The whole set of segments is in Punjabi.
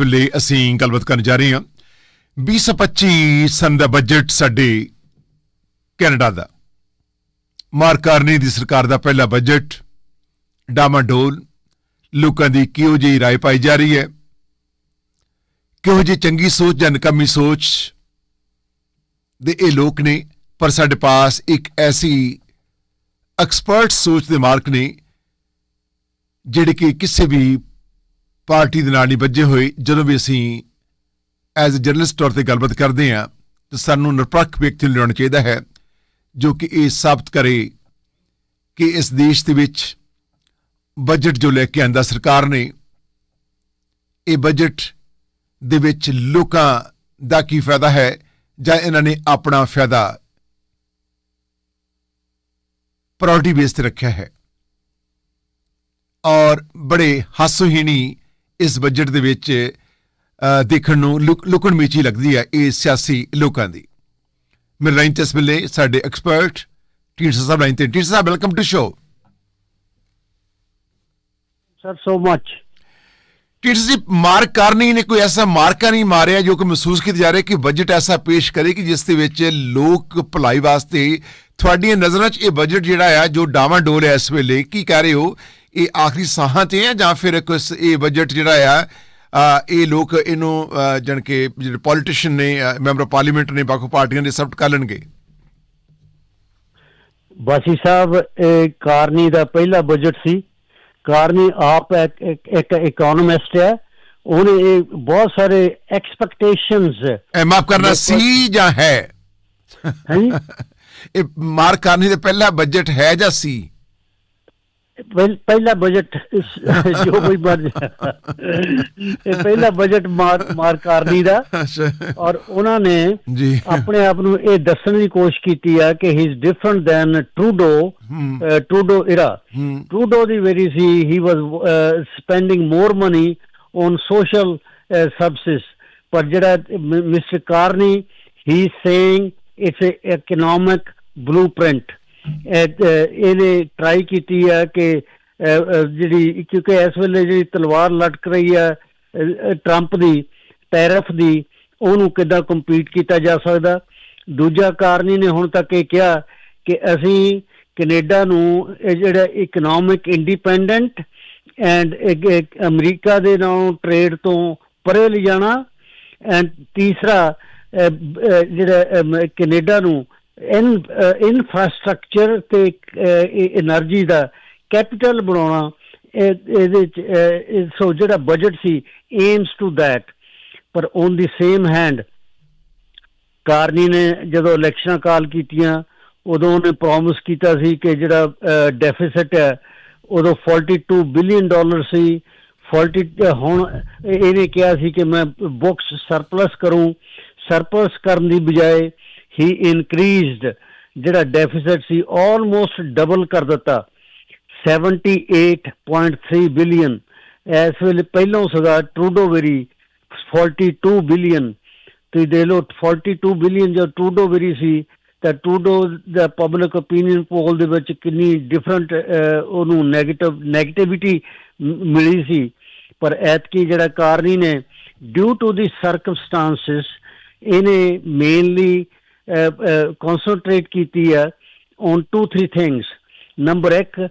ਵੇਲੇ ਅਸੀਂ ਗੱਲਬਾਤ ਕਰਨ ਜਾ ਰਹੇ ਹਾਂ। 2025 ਸਨ ਦਾ ਬਜਟ ਸਾਡੇ ਕੈਨੇਡਾ ਦਾ। ਮਾਰਕਾਰਨੀ ਦੀ ਸਰਕਾਰ ਦਾ ਪਹਿਲਾ ਬਜਟ ਡਾਮਾਡੋਲ ਲੋਕਾਂ ਦੀ ਕਿਹੋ ਜਿਹੀ ਰਾਏ ਪਾਈ ਜਾ ਰਹੀ ਹੈ? ਕਿਹੋ ਜਿਹੀ ਚੰਗੀ ਸੋਚ ਜਾਂ ਨਕਮੀ ਸੋਚ ਦੇ ਇਹ ਲੋਕ ਨੇ? ਪਰ ਸਾਡੇ ਪਾਸ ਇੱਕ ਐਸੀ ਐਕਸਪਰਟ ਸੋਚ ਦੇ ਮਾਲਕ ਨੇ, ਜਿਹੜੇ ਕਿ ਕਿਸੇ ਵੀ ਪਾਰਟੀ ਦੇ ਨਾਲ ਨਹੀਂ ਵੱਜੇ ਹੋਏ। ਜਦੋਂ ਵੀ ਅਸੀਂ ਐਜ਼ ਅ ਜਰਨਲਿਸਟ ਤੌਰ ਤੇ ਗੱਲਬਾਤ ਕਰਦੇ ਹਾਂ, ਤਾਂ ਸਾਨੂੰ ਨਿਰਪੱਖ ਵਿਅਕਤੀ ਨੂੰ ਲੈਣਾ ਚਾਹੀਦਾ ਹੈ, ਜੋ ਕਿ ਇਹ ਸਾਬਤ ਕਰੇ ਕਿ ਇਸ ਦੇਸ਼ ਦੇ ਵਿੱਚ ਬਜਟ ਜੋ ਲੈ ਕੇ ਆਂਦਾ ਸਰਕਾਰ ਨੇ, ਇਹ ਬਜਟ ਦੇ ਵਿੱਚ ਲੋਕਾਂ ਦਾ ਕੀ ਫਾਇਦਾ ਹੈ ਜਾਂ ਇਹਨਾਂ ਨੇ ਆਪਣਾ ਫਾਇਦਾ ਪ੍ਰਾਇੋਰਟੀ ਬੇਸ ਤੇ ਰੱਖਿਆ ਹੈ। ਔਰ ਬੜੇ ਹਾਸੋਹੀਣੀ ਇਸ ਬਜਟ ਦੇ ਵਿੱਚ ਦੇਖਣ ਨੂੰ ਲੁਕ- ਲੁਕਣ ਮੀਚੀ ਲੱਗਦੀ ਹੈ ਇਹ ਸਿਆਸੀ ਲੋਕਾਂ ਦੀ। ਮੇਰੇ ਲਾਈਨ ਤੇ ਇਸ ਵੇਲੇ ਸਾਡੇ ਐਕਸਪਰਟ ਟੀਚਰ ਸਾਹਿਬ ਲਾਈਨ ਤੇ। Teacher sahib welcome to show sir so much teacher ji mark ਕਰਨੀ ਨੇ ਕੋਈ ਐਸਾ ਮਾਰਕਾ ਨਹੀਂ ਮਾਰਿਆ ਜੋ ਕਿ ਮਹਿਸੂਸ ਕੀਤਾ ਜਾ ਰਿਹਾ ਕਿ ਬਜਟ ਐਸਾ ਪੇਸ਼ ਕਰੇ ਕਿ ਜਿਸ ਦੇ ਵਿੱਚ ਲੋਕ ਭਲਾਈ ਵਾਸਤੇ ਤੁਹਾਡੀਆਂ ਨਜ਼ਰਾਂ 'ਚ ਇਹ ਬਜਟ ਜਿਹੜਾ ਆ ਜੋ ਡਾਵਾਂ ਡੋਲ ਹੈ ਇਸ ਵੇਲੇ। ਕੀ ਕਹਿ ਰਹੇ ਹੋ? ਇਹ ਆਖਰੀ ਸਾਹਾਂ ਤੇ ਹੈ ਜਾਂ ਫਿਰ ਕੁਝ ਇਹ ਬਜਟ ਜਿਹੜਾ ਆ ਇਹ ਲੋਕ ਇਹਨੂੰ ਜਾਣੀ ਕਿ ਜਿਹੜੇ ਪੋਲੀਟੀਸ਼ੀਅਨ ਨੇ ਮੈਂਬਰ ਪਾਰਲੀਮੈਂਟ ਨੇ ਬਾਕੀ ਪਾਰਟੀਆਂ ਦੇ ਸਬਟ ਕਰ ਲੈਣਗੇ? ਬਾਸੀ ਸਾਹਿਬ ਇਹ ਕਾਰਨੀ ਦਾ ਪਹਿਲਾ ਬਜਟ ਸੀ। ਕਾਰਨੀ ਆਪ ਇੱਕ- ਇੱਕ ਇੱਕ ਇਕਨੋਮਿਸਟ ਹੈ। ਉਹਨੇ ਇਹ ਬਹੁਤ ਸਾਰੇ ਐਕਸਪੈਕਟੇਸ਼ਨਸ ਇਹ ਮਾਫ ਕਰਨਾ। ਸੀ ਜਾਂ ਹੈ? ਹੈ ਜੀ ਇਹ ਮਾਰਕ ਕਰਨੀ ਦੇ ਪਹਿਲਾ ਬਜਟ ਹੈ ਜਾਂ ਸੀ? ਪਹਿਲਾ ਬਜਟ ਜੋ ਕੋਈ ਬਣ ਇਹ ਪਹਿਲਾ ਬਜਟ ਮਾਰ ਮਾਰ ਕਾਰਨੀ ਦਾ ਔਰ ਉਹਨਾਂ ਨੇ ਆਪਣੇ ਆਪ ਨੂੰ ਇਹ ਦੱਸਣ ਦੀ ਕੋਸ਼ਿਸ਼ ਕੀਤੀ ਹੈ ਕਿ he is different than Trudeau Trudeau era Trudeau ਦੀ ਵੇਰੀ ਸੀ uh, spending more money on social uh, services ਪਰ ਜਿਹੜਾ mister Carney a economic blueprint ਇਹ- ਇਹ- ਇਹਨੇ ਟਰਾਈ ਕੀਤੀ ਹੈ ਕਿ ਜਿਹੜੀ ਕਿਉਂਕਿ ਇਸ ਵੇਲੇ ਜਿਹੜੀ ਤਲਵਾਰ ਲਟਕ ਰਹੀ ਹੈ ਟਰੰਪ ਦੀ ਟੈਰਿਫ ਦੀ ਉਹਨੂੰ ਕਿੱਦਾਂ ਕੰਪੀਟ ਕੀਤਾ ਜਾ ਸਕਦਾ? ਦੂਜਾ ਕਾਰਨੀ ਨੇ ਹੁਣ ਤੱਕ ਇਹ ਕਿਹਾ ਕਿ ਅਸੀਂ ਕੈਨੇਡਾ ਨੂੰ ਇਹ ਜਿਹੜਾ ਇਕਨੋਮਿਕ ਇੰਡੀਪੈਂਡੈਂਟ ਐਂਡ ਅਮਰੀਕਾ ਦੇ ਨਾਲ ਟ੍ਰੇਡ ਤੋਂ ਪਰੇ ਲਿਜਾਣਾ ਐਂਡ ਤੀਸਰਾ ਜਿਹੜਾ ਅਮ, ਕੈਨੇਡਾ ਨੂੰ ਇਨਫਰਾਸਟ੍ਰਕਚਰ ਤੇ એનર્ਜੀ ਦਾ ਕੈਪੀਟਲ ਬਣਾਉਣਾ ਇਹਦੇ ਚ ਸੋ ਜਿਹੜਾ ਬਜਟ ਸੀ ਏਮਸ ਟੂ ਦੈਟ ਪਰ on the same hand Carney ਨੇ ਜਦੋਂ ਇਲੈਕਸ਼ਨਾਂ ਕਾਲ ਕੀਤੀਆਂ, ਉਦੋਂ ਉਹਨੇ ਪ੍ਰੋਮਿਸ ਕੀਤਾ ਸੀ ਕਿ ਜਿਹੜਾ ਡੈਫਿਸਿਟ ਹੈ, ਉਦੋਂ 42 ਬਿਲੀਅਨ ਡਾਲਰ ਸੀ 40 ਹੁਣ ਇਹਨੇ ਕਿਹਾ ਸੀ ਕਿ ਮੈਂ ਬੁੱਕਸ ਸਰਪਲਸ ਕਰੂੰ ਸਰਪਲਸ ਕਰਨ ਦੀ ਬਜਾਏ ਹੀ ਇਨਕਰੀਜ਼ਡ ਜਿਹੜਾ ਡੈਫਿਸਿਟ ਸੀ ਆਲਮੋਸਟ ਡਬਲ ਕਰ ਦਿੱਤਾ। 78.3 ਬਿਲੀਅਨ ਇਸ ਵੇਲੇ ਪਹਿਲਾਂ ਸੀਗਾ ਟਰੂਡੋ ਵੇਰੀ 42 ਬਿਲੀਅਨ ਤੁਸੀਂ ਦੇਖ ਲਓ 42 ਬਿਲੀਅਨ ਜੋ ਟਰੂਡੋ ਵੇਰੀ ਸੀ, ਤਾਂ ਟਰੂਡੋ ਦਾ ਪਬਲਿਕ ਓਪੀਨੀਅਨ ਪੋਲ ਦੇ ਵਿੱਚ ਕਿੰਨੀ ਡਿਫਰੈਂਟ ਉਹਨੂੰ 네ਗੇਟਿਵ 네ਗੇਟਿਵਿਟੀ ਮਿਲੀ ਸੀ। ਪਰ ਐਤਕੀ ਜਿਹੜਾ ਕਾਰਨੀ ਨੇ ਡਿਊ ਟੂ ਦੀ ਸਰਕਮਸਟੈਂਸਸ ਇਹਨੇ ਮੇਨਲੀ ਕਨਸੈਂਟਰੇਟ ਕੀਤੀ ਹੈ on 2 3 things number 1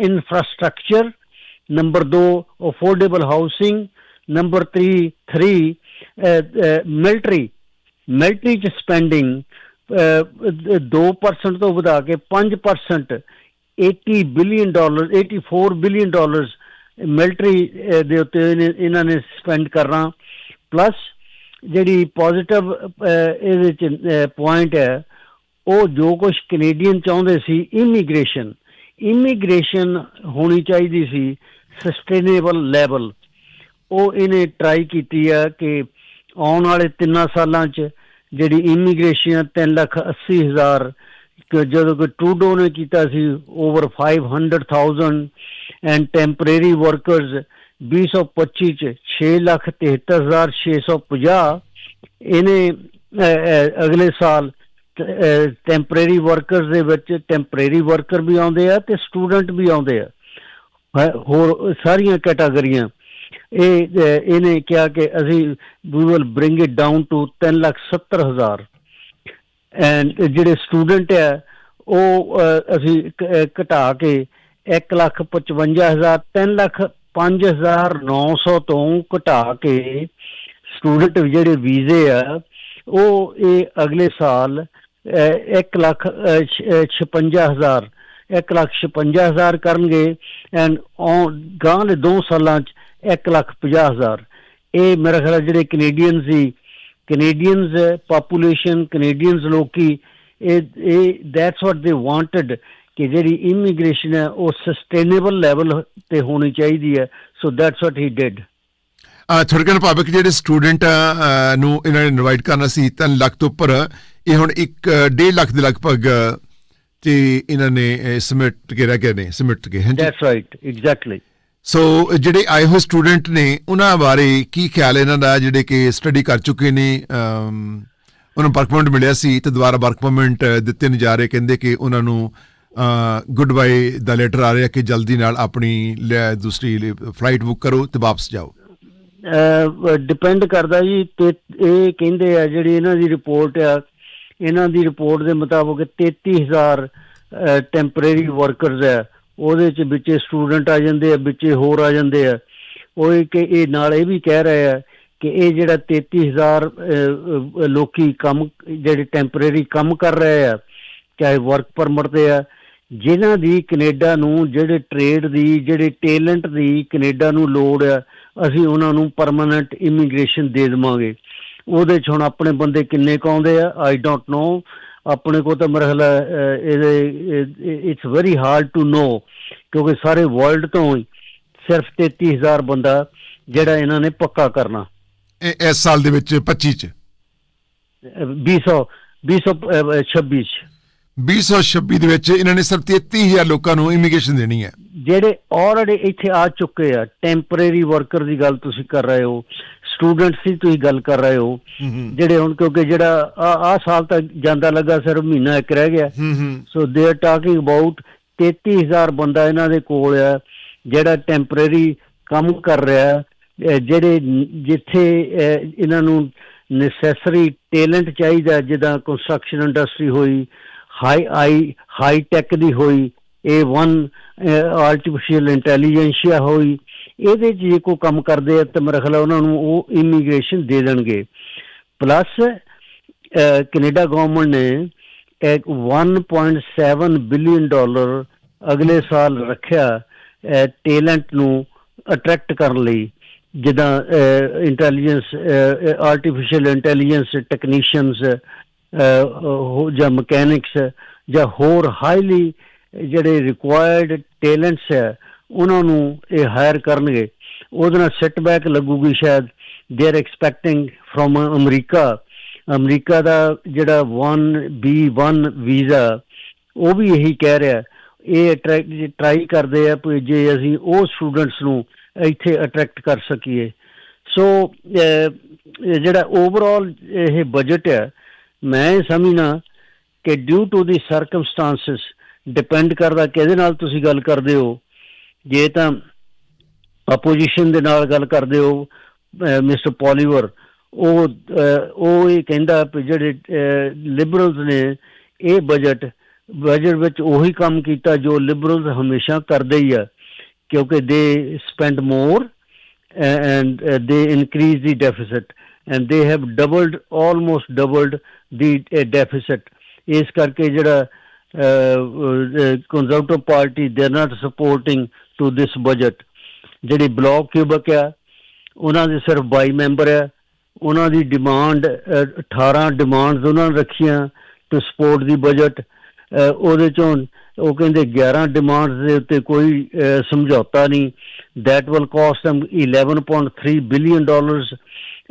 infrastructure number 2 affordable housing number 3 3 military military ਚ ਸਪੈਂਡਿੰਗ 2% ਤੋਂ ਵਧਾ ਕੇ 5% 80 billion dollar 84 billion dollars military ਦੇ ਉੱਤੇ ਇਹਨਾਂ ਨੇ ਸਪੈਂਡ ਕਰਨਾ ਪਲੱਸ ਜਿਹੜੀ ਪੋਜ਼ਿਟਿਵ ਇਹਦੇ ਚ ਪੁਆਇੰਟ ਹੈ, ਉਹ ਜੋ ਕੁਝ ਕੈਨੇਡੀਅਨ ਚਾਹੁੰਦੇ ਸੀ ਇਮੀਗ੍ਰੇਸ਼ਨ ਇਮੀਗ੍ਰੇਸ਼ਨ ਹੋਣੀ ਚਾਹੀਦੀ ਸੀ ਸਸਟੇਨੇਬਲ ਲੈਵਲ ਉਹ ਇਹਨੇ ਟਰਾਈ ਕੀਤੀ ਆ ਕਿ ਆਉਣ ਵਾਲੇ 3 ਸਾਲਾਂ 'ਚ ਜਿਹੜੀ ਇਮੀਗ੍ਰੇਸ਼ਨ 3 ਲੱਖ 80 ਹਜ਼ਾਰ ਜਦੋਂ ਕਿ ਟਰੂਡੋ ਨੇ ਕੀਤਾ ਸੀ ਓਵਰ 500000 ਐਂਡ ਟੈਂਪਰੇਰੀ ਵਰਕਰਸ 2025 ਚ 6 ਲੱਖ 73650 ਇਹਨੇ ਅਹ, ਅਹ, ਅਗਲੇ ਸਾਲ ਟੈਂਪਰੇਰੀ ਵਰਕਰਸ ਦੇ ਵਿੱਚ ਟੈਂਪਰੇਰੀ ਵਰਕਰ ਵੀ ਆਉਂਦੇ ਆ ਤੇ ਸਟੂਡੈਂਟ ਵੀ ਆਉਂਦੇ ਆ। ਹੋਰ ਸਾਰੀਆਂ ਕੈਟਾਗਰੀਆਂ ਇਹ ਇਹਨੇ ਕਿਹਾ ਕਿ ਅਸੀਂ we will bring it down to 3 lakh 70 ਹਜ਼ਾਰ। ਐਂਡ ਜਿਹੜੇ ਸਟੂਡੈਂਟ ਆ ਉਹ ਅਸੀਂ ਘਟਾ ਕੇ 1 ਲੱਖ 55 ਹਜ਼ਾਰ 3 ਲੱਖ 5900 ਤੋਂ ਘਟਾ ਕੇ ਸਟੂਡੈਂਟ ਜਿਹੜੇ ਵੀਜ਼ੇ ਆ, ਉਹ ਇਹ ਅਗਲੇ ਸਾਲ 1 ਲੱਖ 56 ਹਜ਼ਾਰ 1 ਲੱਖ 56 ਹਜ਼ਾਰ ਕਰਨਗੇ ਐਂਡ ਗਾਂ ਦੇ ਦੋ ਸਾਲਾਂ ਚ 1 ਲੱਖ 50 ਹਜ਼ਾਰ। ਇਹ ਮੇਰਾ ਖਿਆਲ ਜਿਹੜੇ ਕੈਨੇਡੀਅਨਸ ਸੀ ਕੈਨੇਡੀਅਨਸ ਪਾਪੂਲੇਸ਼ਨ ਕੈਨੇਡੀਅਨਸ ਲੋਕੀ, ਇਹ ਇਹ ਦੈਟਸ ਵਾਟ ਦੇ ਵਾਂਟਡ ਕਿ ਜਿਹੜੀ ਇਮੀਗ੍ਰੇਸ਼ਨ ਹੈ ਉਹ ਸਸਟੇਨੇਬਲ ਲੈਵਲ ਤੇ ਹੋਣੀ ਚਾਹੀਦੀ ਹੈ। So that's what he did ਥੋੜਕਨ ਭਾਵਕ ਜਿਹੜੇ ਸਟੂਡੈਂਟ ਨੂੰ ਇਹਨਾਂ ਨੇ ਇਨਵਾਈਟ ਕਰਨਾ ਸੀ 3 ਲੱਖ ਤੋਂ ਉੱਪਰ ਇਹ ਹੁਣ 1.5 ਲੱਖ ਦੇ ਲਗਭਗ ਤੇ ਇਹਨਾਂ ਨੇ ਅ, ਸਮਿਟ ਕੇ ਗਏ ਨੇ ਸਮਿਟ ਕੇ ਹਾਂਜੀ? ਦੈਟਸ ਰਾਈਟ ਐਗਜ਼ੈਕਟਲੀ ਸੋ ਜਿਹੜੇ ਆਏ ਹੋਏ ਸਟੂਡੈਂਟ ਨੇ ਉਹਨਾਂ ਬਾਰੇ ਕੀ ਖਿਆਲ ਹੈ ਇਹਨਾਂ ਦਾ ਜਿਹੜੇ ਕਿ ਸਟੱਡੀ ਕਰ ਚੁੱਕੇ ਨੇ ਉਹਨਾਂ ਨੂੰ ਵਰਕ ਪਰਮਿਟ ਮਿਲਿਆ ਸੀ ਤੇ ਦੁਬਾਰਾ ਵਰਕ ਪਰਮਿਟ ਦਿੱਤੇ ਨਹੀਂ ਜਾ ਰਹੇ ਕਹਿੰਦੇ ਕਿ ਉਹਨਾਂ ਨੂੰ ਗੁੱਡ ਬਾਏ ਦਾ ਲੈਟਰ ਆ ਰਿਹਾ ਕਿ ਜਲਦੀ ਨਾਲ ਆਪਣੀ ਲੈ- ਦੂਸਰੀ ਫਲਾਈਟ ਬੁੱਕ ਕਰੋ ਤੇ ਵਾਪਸ ਜਾਓ। ਡਿਪੈਂਡ ਕਰਦਾ ਜੀ ਤੇ ਇਹ ਕਹਿੰਦੇ ਆ ਜਿਹੜੀ ਇਹਨਾਂ ਦੀ ਰਿਪੋਰਟ ਆ ਇਹਨਾਂ ਦੀ ਰਿਪੋਰਟ ਦੇ ਮੁਤਾਬਕ 33000 ਟੈਂਪਰੇਰੀ ਵਰਕਰਸ ਆ। ਉਹਦੇ ਚ ਵਿੱਚੇ ਸਟੂਡੈਂਟ ਆ ਜਾਂਦੇ ਆ ਵਿੱਚੇ ਹੋਰ ਆ ਜਾਂਦੇ ਆ। ਉਹ ਇਹ ਕਿ ਇਹ ਨਾਲ ਇਹ ਵੀ ਕਹਿ ਰਹੇ ਆ ਕਿ ਇਹ ਜਿਹੜਾ 33000 ਅਹ, ਅਹ, ਲੋਕੀ ਕੰਮ ਜਿਹੜੇ ਟੈਂਪਰੇਰੀ ਕੰਮ ਕਰ ਰਹੇ ਆ ਚਾਹੇ ਵਰਕ ਪਰਮਿਟ ਤੇ ਆ ਜਿਨ੍ਹਾਂ ਦੀ ਕੈਨੇਡਾ ਨੂੰ ਜਿਹੜੇ ਟ੍ਰੇਡ ਦੀ ਜਿਹੜੇ ਟੈਲੈਂਟ ਦੀ ਕੈਨੇਡਾ ਨੂੰ ਲੋੜ ਆ ਅਸੀਂ ਉਹਨਾਂ ਨੂੰ ਪਰਮਨੈਂਟ ਇਮੀਗ੍ਰੇਸ਼ਨ ਦੇ ਦੇਵਾਂਗੇ। ਉਹਦੇ ਚ ਹੁਣ ਆਪਣੇ ਬੰਦੇ ਕਿੰਨੇ ਕੁ ਆਉਂਦੇ ਆ? ਆਈ ਡੋਂਟ ਨੋ ਆਪਣੇ ਕੋ ਤਾਂ ਮਰਹਲਾ ਇਹਦੇ it's very hard to know ਕਿਉਂਕਿ ਸਾਰੇ ਵਰਲਡ ਤੋਂ ਹੀ ਸਿਰਫ 33000 ਬੰਦਾ ਜਿਹੜਾ ਇਹਨਾਂ ਨੇ ਪੱਕਾ ਕਰਨਾ। ਇਹ- ਇਸ ਸਾਲ ਦੇ ਵਿੱਚ 25 ਚ? ਅਹ 200 226 ਚ। 2026 ਦੇ ਵਿੱਚ ਇਹਨਾਂ ਨੇ ਸਿਰਫ 33000 ਲੋਕਾਂ ਨੂੰ ਇਮੀਗ੍ਰੇਸ਼ਨ ਦੇਣੀ ਹੈ। ਜਿਹੜੇ ਆਲਰੇਡੀ ਇੱਥੇ ਆ ਚੁੱਕੇ ਆ ਟੈਂਪਰੇਰੀ ਵਰਕਰ ਦੀ ਗੱਲ ਤੁਸੀਂ ਕਰ ਰਹੇ ਹੋ ਸਟੂਡੈਂਟਸ ਦੀ ਤੁਸੀਂ ਗੱਲ ਕਰ ਰਹੇ ਹੋ ਜਿਹੜੇ ਹੁਣ ਕਿਉਂਕਿ ਜਿਹੜਾ ਆ ਆ ਸਾਲ ਤੱਕ ਜਾਂਦਾ ਲੱਗਾ ਸਿਰਫ ਮਹੀਨਾ ਇੱਕ ਰਹਿ ਗਿਆ। ਸੋ ਦੇ ਆਰ ਟਾਕਿੰਗ ਅਬਾਊਟ 33000 ਬੰਦਾ ਇਹਨਾਂ ਦੇ ਕੋਲ ਆ ਜਿਹੜਾ ਟੈਂਪਰੇਰੀ ਕੰਮ ਕਰ ਰਿਹਾ ਜਿਹੜੇ ਜਿੱਥੇ ਇਹਨਾਂ ਨੂੰ ਨੈਸੈਸਰੀ ਟੈਲੈਂਟ ਚਾਹੀਦਾ ਜਿੱਦਾਂ ਕੰਸਟਰਕਸ਼ਨ ਇੰਡਸਟਰੀ ਹੋਈ ਹਾਈ ਆਈ ਹਾਈ ਟੈਕ ਦੀ ਹੋਈ A1 ਆਰਟੀਫੀਸ਼ੀਅਲ ਇੰਟੈਲੀਜੈਂਸੀਆ ਹੋਈ, ਇਹਦੇ 'ਚ ਜੇ ਕੋਈ ਕੰਮ ਕਰਦੇ ਆ ਤਾਂ ਮੇਰਾ ਖਿਆਲ ਉਹਨਾਂ ਨੂੰ ਉਹ ਇਮੀਗ੍ਰੇਸ਼ਨ ਦੇ ਦੇਣਗੇ। ਪਲੱਸ ਕੈਨੇਡਾ ਗਵਰਨਮੈਂਟ ਨੇ ਇੱਕ 1.7 ਬਿਲੀਅਨ ਡਾਲਰ ਅਗਲੇ ਸਾਲ ਰੱਖਿਆ ਟੈਲੈਂਟ ਨੂੰ ਅਟਰੈਕਟ ਕਰਨ ਲਈ। ਜਿੱਦਾਂ ਇੰਟੈਲੀਜੈਂਸ ਆਰਟੀਫੀਸ਼ੀਅਲ ਇੰਟੈਲੀਜੈਂਸ ਟੈਕਨੀਸ਼ੀਅਨਸ ਜਾਂ ਮਕੈਨਿਕਸ ਜਾਂ ਹੋਰ ਹਾਈਲੀ ਜਿਹੜੇ ਰਿਕੁਆਇਰਡ ਟੈਲੈਂਟਸ ਹੈ, ਉਹਨਾਂ ਨੂੰ ਇਹ ਹਾਇਰ ਕਰਨਗੇ। ਉਹਦੇ ਨਾਲ ਸੈਟਬੈਕ ਲੱਗੂਗੀ ਸ਼ਾਇਦ। They are expecting from America America ਦਾ ਜਿਹੜਾ 1B1 ਵੀਜ਼ਾ ਉਹ ਵੀ ਇਹੀ ਕਹਿ ਰਿਹਾ। ਇਹ ਟਰਾਈ ਕਰਦੇ ਆ ਕਿ ਜੇ ਅਸੀਂ ਉਹ ਸਟੂਡੈਂਟਸ ਨੂੰ ਇੱਥੇ ਅਟਰੈਕਟ ਕਰ ਸਕੀਏ। ਸੋ ਜਿਹੜਾ ਓਵਰਆਲ ਇਹ ਬਜਟ ਹੈ ਮੈਂ ਇਹ ਸਮਝਣਾ ਕਿ due to the circumstances depend ਕਰਦਾ ਕਿਹਦੇ ਨਾਲ ਤੁਸੀਂ ਗੱਲ ਕਰਦੇ ਹੋ? ਜੇ ਤਾਂ ਆਪੋਜੀਸ਼ਨ ਦੇ ਨਾਲ ਗੱਲ ਕਰਦੇ ਹੋ ਮਿਸਟਰ ਪੋਲੀਵਰ ਉਹ ਉਹ ਇਹ ਕਹਿੰਦਾ ਕਿ ਜਿਹੜੇ ਲਿਬਰਲਸ ਨੇ ਇਹ ਬਜਟ ਬਜਟ ਵਿੱਚ ਉਹੀ ਕੰਮ ਕੀਤਾ ਜੋ ਲਿਬਰਲਸ ਹਮੇਸ਼ਾ ਕਰਦੇ ਹੀ ਆ ਕਿਉਂਕਿ they spend more and uh, they increase the and they have doubled doubled doubled the deficit ਇਸ ਕਰਕੇ ਜਿਹੜਾ conservative party they are not supporting to this budget ਜਿਹੜੀ ਬਲੌਕ ਕਿਊਬਕ ਆ, ਉਹਨਾਂ ਦੇ ਸਿਰਫ 22 ਮੈਂਬਰ ਆ। ਉਹਨਾਂ ਦੀ ਡਿਮਾਂਡ 18 ਡਿਮਾਂਡਸ ਉਹਨਾਂ ਨੇ ਰੱਖੀਆਂ ਟੂ ਸਪੋਰਟ ਦੀ ਬਜਟ ਉਹਦੇ ਚੋਂ ਉਹ ਕਹਿੰਦੇ 11 ਡਿਮਾਂਡਸ ਦੇ ਉੱਤੇ ਕੋਈ ਸਮਝੌਤਾ ਨਹੀਂ। That will cost them 11.3 billion dollars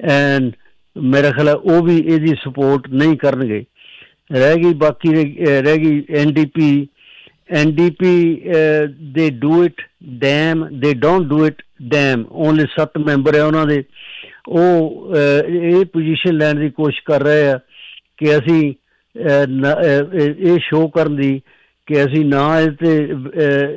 and ਮੇਰਾ ਖਿਆਲ ਹੈ ਉਹ ਵੀ ਇਹਦੀ ਸਪੋਰਟ ਨਹੀਂ ਕਰਨਗੇ ਰਹਿ ਗਈ ਬਾਕੀ ਰਹਿ ਰਹਿ ਗਈ NDP NDP they do it damn they don't do it damn only 7 member ਹੈ ਉਹਨਾਂ ਦੇ ਉਹ ਇਹ ਪੋਜੀਸ਼ਨ ਲੈਣ ਦੀ ਕੋਸ਼ਿਸ਼ ਕਰ ਰਹੇ ਆ ਕਿ ਅਸੀਂ ਨਾ- ਇਹ- ਸ਼ੋਅ ਕਰਨ ਦੀ ਕਿ ਅਸੀਂ ਨਾ ਇਹ ਤੇ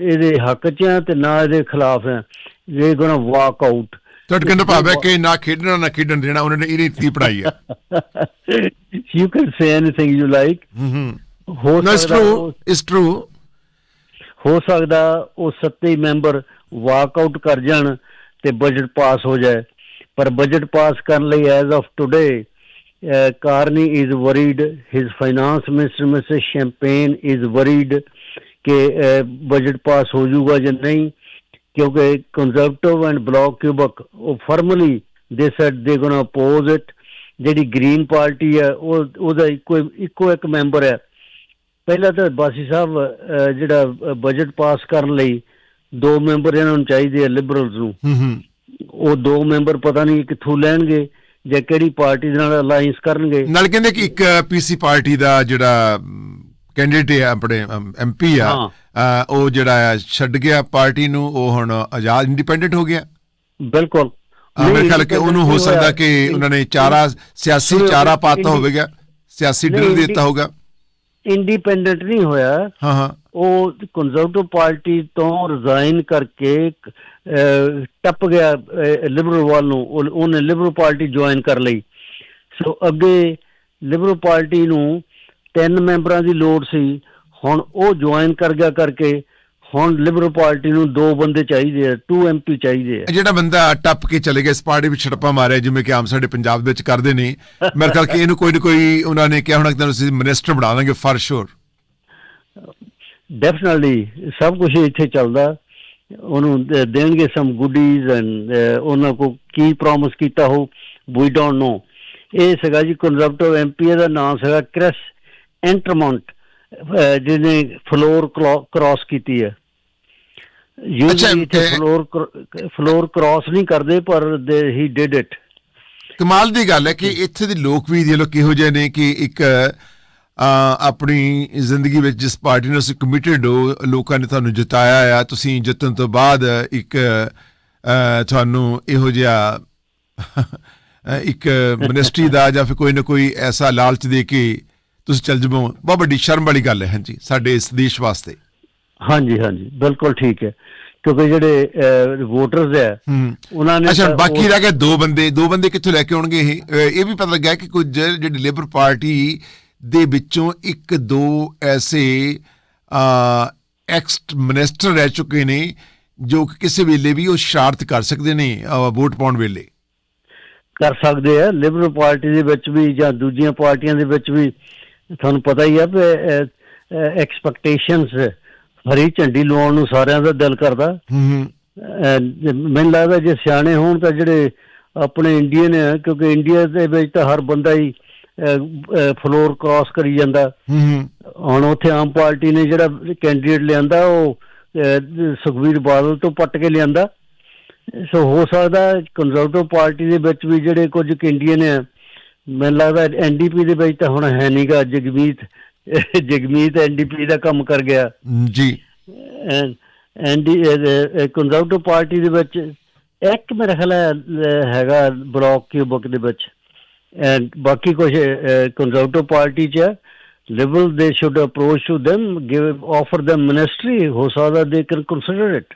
ਇਹਦੇ ਹੱਕ 'ਚ ਆ ਤੇ ਨਾ ਇਹਦੇ ਖਿਲਾਫ ਆ ਦੇ ਗੋਣਾ ਵਾਕ ਆਊਟ ਤੁਹਾਡੇ ਕਹਿੰਦਾ ਭਾਵ ਹੈ ਕਿ ਨਾ ਖੇਡਣਾ ਨਾ ਖੇਡਣ ਦੇਣਾ ਉਹਨਾਂ ਨੇ ਇਹ ਰੀਤੀ ਪੜਾਈ ਹੈ? You can say anything you like. ਹੂੰ ਸਕਦਾ It's true. ਹੋ ਸਕਦਾ ਉਹ ਸੱਤੇ ਮੈਂਬਰ ਵਾਕਆਊਟ ਕਰ ਜਾਣ ਤੇ ਬਜਟ ਪਾਸ ਹੋ ਜਾਏ। ਪਰ ਬਜਟ ਪਾਸ ਕਰਨ ਲਈ as of today Carney is worried his finance minister mister Champagne is worried ਕਿ ਬਜਟ ਪਾਸ ਹੋ ਜਾਊਗਾ ਜਾਂ ਨਹੀਂ। ਕਿਉਂਕਿ ਕੰਜ਼ਰਵੇਟਿਵ ਐਂਡ ਬਲੌਕ ਕਿਊਬਕ ਉਹ formally they said they gonna oppose it ਜਿਹੜੀ ਗ੍ਰੀਨ ਪਾਰਟੀ ਹੈ ਉਹ ਉਹਦਾ ਇੱਕੋ ਇੱਕੋ ਇੱਕ ਮੈਂਬਰ ਹੈ। ਪਹਿਲਾਂ ਤਾਂ ਬਾਸੀ ਸਾਹਿਬ ਜਿਹੜਾ ਬਜਟ ਪਾਸ ਕਰਨ ਲਈ ਦੋ ਮੈਂਬਰ ਇਹਨਾਂ ਨੂੰ ਚਾਹੀਦੇ ਆ ਲਿਬਰਲਸ ਨੂੰ। ਹੂੰ ਹੂੰ। ਉਹ ਦੋ ਮੈਂਬਰ ਪਤਾ ਨਹੀਂ ਕਿੱਥੋਂ ਲੈਣਗੇ ਜਾਂ ਕਿਹੜੀ ਪਾਰਟੀ ਦੇ ਨਾਲ ਅਲਾਈਅੰਸ ਕਰਨਗੇ। ਨਾਲ ਕਹਿੰਦੇ ਕਿ ਇੱਕ ਪੀਸੀ ਪਾਰਟੀ ਦਾ ਜਿਹੜਾ ਕੈਂਡੀਡੇਟ ਹੈ ਆਪਣੇ ਐਮਪੀ ਆ ਉਹ ਜਿਹੜਾ ਆ ਛੱਡ ਗਿਆ ਪਾਰਟੀ ਨੂੰ ਉਹ ਹੁਣ ਆਜ਼ਾਦ ਇੰਡੀਪੈਂਡੈਂਟ ਹੋ ਗਿਆ। ਬਿਲਕੁਲ। ਮੇਰੇ ਖਿਆਲ ਕਿ ਉਹਨੂੰ ਹੋ ਸਕਦਾ ਕਿ ਉਹਨਾਂ ਨੇ ਚਾਰਾ ਸਿਆਸੀ ਚਾਰਾ ਪਾਤਾ ਹੋਵੇਗਾ ਸਿਆਸੀ ਇੰਡੀ- ਦਿੱਤਾ ਹੋਗਾ ਇੰਡੀਪੈਂਡੈਂਟ ਨਹੀਂ ਹੋਇਆ। ਹਾਂ ਹਾਂ। ਉਹ ਕੰਜ਼ਰਵੇਟਿਵ ਪਾਰਟੀ ਤੋਂ ਰਿਜ਼ਾਈਨ ਕਰਕੇ ਟੱਪ ਗਿਆ ਲਿਬਰਲ ਵੱਲ ਨੂੰ। ਉਹ- ਉਹਨੇ ਲਿਬਰਲ ਪਾਰਟੀ ਜੁਆਇਨ ਕਰ ਲਈ। ਸੋ ਅੱਗੇ ਲਿਬਰਲ ਪਾਰਟੀ ਨੂੰ ਤਿੰਨ ਮੈਂਬਰਾਂ ਦੀ ਲੋੜ ਸੀ। ਹੁਣ ਉਹ ਜੁਆਇਨ ਕਰ ਗਿਆ ਕਰਕੇ ਹੁਣ ਲਿਬਰਲ ਪਾਰਟੀ ਨੂੰ ਦੋ ਬੰਦੇ ਚਾਹੀਦੇ ਆ 2 ਐਮਪੀ ਚਾਹੀਦੇ ਆ। ਜਿਹੜਾ ਬੰਦਾ ਟੱਪ ਕੇ ਚਲੇ ਗਿਆ ਇਸ ਪਾਰਟੀ ਵਿੱਚ ਛੜਪਾ ਮਾਰਿਆ ਜਿਵੇਂ ਕਿ ਆਮ ਸਾਡੇ ਪੰਜਾਬ ਵਿੱਚ ਕਰਦੇ ਨੇ ਮੇਰੇ ਖਿਆਲ ਕਿ ਇਹਨੂੰ ਕੋਈ ਨਾ ਕੋਈ ਉਹਨਾਂ ਨੇ ਕਿਹਾ ਹੋਣਾ ਕਿ ਤੁਹਾਨੂੰ ਅਸੀਂ ਮਿਨਿਸਟਰ ਬਣਾ ਦਾਂਗੇ ਫॉर ਸ਼ੋਰ ਡੈਫੀਨਿਟਲੀ ਸਭ ਕੁਝ ਇੱਥੇ ਚੱਲਦਾ। ਉਹਨੂੰ ਦੇਣਗੇ ਸਮ ਗੁੱਡੀਜ਼ ਐਂਡ ਉਹਨਾਂ ਕੋ ਕੀ ਪ੍ਰੋਮਿਸ ਕੀਤਾ ਹੋ ਵੀ ਡੋਨਟ ਨੋ ਇਹ ਸੀਗਾ ਜੀ ਕੰਜ਼ਰਵੇਟਿਵ ਐਮਪੀ ਦਾ ਨਾਮ ਸੀਗਾ ਕ੍ਰਿਸ ਐਂਟਰਮੌਂਟ ਜਿਹਨੇ ਫਲੋਰ ਕ੍ਰਾਸ ਕੀਤੀ ਹੈ। ਯੂਜ਼ਲੀ ਫਲੋਰ ਫਲੋਰ ਕ੍ਰਾਸ ਨਹੀਂ ਕਰਦੇ ਪਰ ਹੀ ਡਿਡ ਇਟ ਕਮਾਲ ਦੀ ਗੱਲ ਹੈ ਕਿ ਇੱਥੇ ਦੇ ਲੋਕ ਵੀ ਦੇ ਲੋ ਕਿਹੋ ਜਿਹੇ ਨੇ ਕਿ ਇੱਕ ਆਪਣੀ ਜ਼ਿੰਦਗੀ ਵਿੱਚ ਜਿਸ ਪਾਰਟੀ ਨਾਲ ਤੁਸੀਂ ਕਮਿਟਡ ਹੋ ਲੋਕਾਂ ਨੇ ਤੁਹਾਨੂੰ ਜਿਤਾਇਆ ਆ। ਤੁਸੀਂ ਜਿੱਤਣ ਤੋਂ ਬਾਅਦ ਇੱਕ ਤੁਹਾਨੂੰ ਇਹੋ ਜਿਹਾ ਇੱਕ ਮਿਨਿਸਟਰੀ ਦਾ ਜਾਂ ਫਿਰ ਕੋਈ ਨਾ ਕੋਈ ਐਸਾ ਲਾਲਚ ਦੇ ਕੇ ਤੁਸੀਂ ਚੱਲ ਜਾਵੋ ਬਹੁਤ ਵੱਡੀ ਸ਼ਰਮ ਵਾਲੀ ਗੱਲ ਹੈ ਹਾਂਜੀ ਸਾਡੇ ਇਸ ਦੇਸ਼ ਵਾਸਤੇ। ਹਾਂਜੀ ਹਾਂਜੀ ਬਿਲਕੁਲ ਠੀਕ ਹੈ। ਕਿਉਂਕਿ ਜਿਹੜੇ ਵੋਟਰਸ ਹੈ ਉਹਨਾਂ ਨੇ ਅੱਛਾ ਬਾਕੀ ਰਹਿ ਗਏ ਦੋ ਬੰਦੇ ਦੋ ਬੰਦੇ ਕਿੱਥੋਂ ਲੈ ਕੇ ਆਉਣਗੇ ਇਹ? ਵੀ ਪਤਾ ਲੱਗਾ ਕਿ ਕੁਝ ਜਿਹੜੀ ਲੇਬਰ ਪਾਰਟੀ ਦੇ ਵਿੱਚੋਂ ਇੱਕ ਦੋ ਐਸੇ ਐਕਸ ਮਿਨਿਸਟਰ ਰਹਿ ਚੁੱਕੇ ਨੇ ਜੋ ਕਿ ਕਿਸੇ ਵੇਲੇ ਵੀ ਉਹ ਸ਼ਰਾਰਤ ਕਰ ਸਕਦੇ ਨੇ ਵੋਟ ਪਾਉਣ ਵੇਲੇ। ਕਰ ਸਕਦੇ ਆ। ਲਿਬਰਲ ਪਾਰਟੀ ਦੇ ਵਿੱਚ ਵੀ ਜਾਂ ਦੂਜੀਆਂ ਪਾਰਟੀਆਂ ਦੇ ਵਿੱਚ ਵੀ ਤੁਹਾਨੂੰ ਪਤਾ ਹੀ ਆ ਵੀ ਐਕਸਪੈਕਟੇਸ਼ਨਸ ਹਰੀ ਝੰਡੀ ਲਵਾਉਣ ਨੂੰ ਸਾਰਿਆਂ ਦਾ ਦਿਲ ਕਰਦਾ। ਹੂੰ ਮੈਨੂੰ ਲੱਗਦਾ ਜੇ ਸਿਆਣੇ ਹੋਣ ਤਾਂ ਜਿਹੜੇ ਆਪਣੇ ਇੰਡੀਅਨ ਆ ਕਿਉਂਕਿ ਇੰਡੀਆ ਦੇ ਵਿੱਚ ਤਾਂ ਹਰ ਬੰਦਾ ਹੀ ਫਲੋਰ ਕ੍ਰਾਸ ਕਰੀ ਜਾਂਦਾ। ਹੂੰ ਹੁਣ ਉੱਥੇ ਆਮ ਪਾਰਟੀ ਨੇ ਜਿਹੜਾ ਕੈਂਡੀਡੇਟ ਲਿਆਂਦਾ ਉਹ ਅਹ, ਸੁਖਬੀਰ ਬਾਦਲ ਤੋਂ ਪੱਟ ਕੇ ਲਿਆਂਦਾ। ਸੋ ਹੋ ਸਕਦਾ ਕੰਜ਼ਰਵੇਟਿਵ ਪਾਰਟੀ ਦੇ ਵਿੱਚ ਵੀ ਜਿਹੜੇ ਕੁਝ ਇੰਡੀਅਨ ਆ ਮੈਨੂੰ ਲੱਗਦਾ ਐਨਡੀਪੀ ਦੇ ਵਿੱਚ ਤਾਂ ਹੁਣ ਹੈ ਨਹੀਂਗਾ ਜਗਮੀਤ। ਜਗਮੀਤ ਐਨਡੀਪੀ ਦਾ ਕੰਮ ਕਰ ਗਿਆ। ਜੀ। ਐਨਡੀ ਕੰਜ਼ਰਵੇਟਿਵ ਪਾਰਟੀ ਦੇ ਵਿੱਚ ਇੱਕ ਮੇਰੇ ਖਿਆਲ ਹੈਗਾ ਬਲੌਕ ਕਿਊਬਕ ਦੇ ਵਿੱਚ। ਐਂਡ ਬਾਕੀ ਕੁਝ ਕੰਜ਼ਰਵੇਟਿਵ ਪਾਰਟੀ ਚ liberal they should approach to them give offer them ministry ਹੋ ਸਕਦਾ ਦੇ ਕੈਨ ਕੰਸੀਡਰ ਇਟ